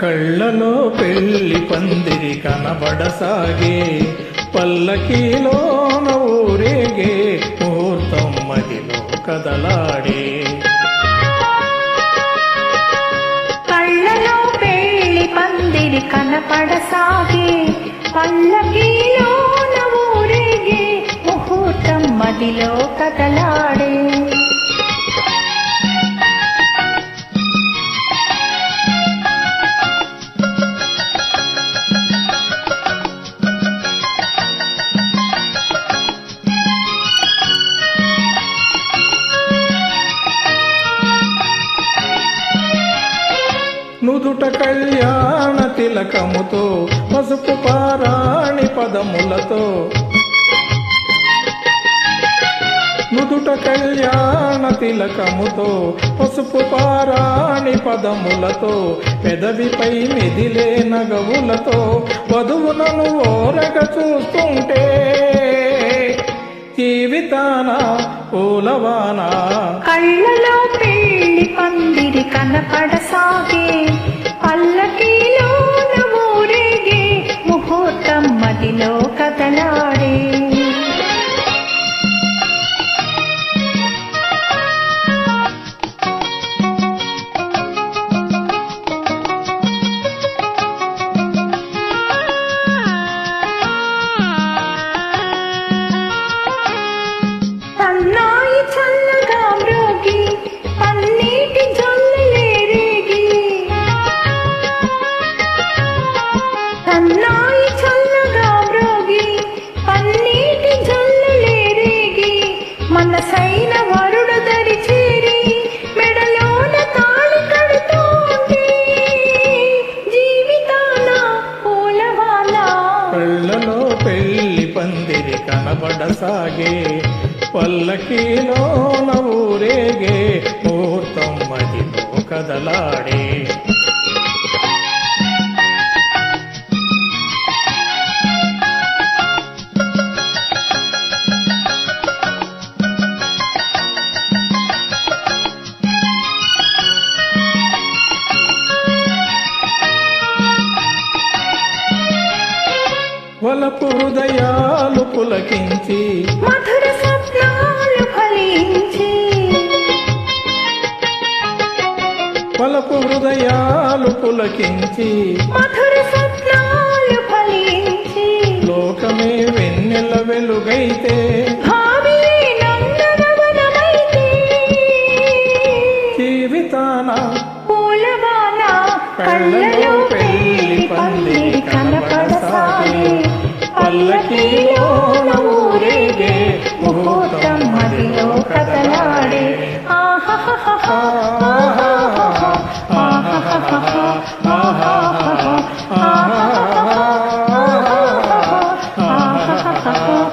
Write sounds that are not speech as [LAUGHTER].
కళ్ళలో పెళ్ళి పందిరి కనబడసాగే పల్లకీలోన ఊరేగే ముహూర్తం మదిలో కదలాడే. కళ్ళలో పెళ్ళి పందిరి కనపడసాగే పల్లకీలోన ఊరేగే ముహూర్తం మదిలో కదలాడే. నుదుట కళ్యాణ తిలకముతో పసుపు పారాణి పదములతో. నుదుట కళ్యాణ తిలకముతో పసుపు పారాణి పదములతో పెదవిపై మెదిలే నగవులతో వధువులను ఓరగ చూస్తుంటే. జీవితాన పూలవానా. కళ్ళలో పందిరి కనపడసాగే. కనబడసాగే పల్లకీలోన ఊరేగే ముహూర్తం మదిలో కదలాడే వలపు హృదయాలు పులకించి మధుర స్వప్నాలు ఫలించి. వలపు హృదయాలు పులకించి మధుర స్వప్నాలు ఫలించి. లోకమే వెన్నెల వెలుగైతే జీవితాన పూలవాన కళ్ళలో 老 [LAUGHS]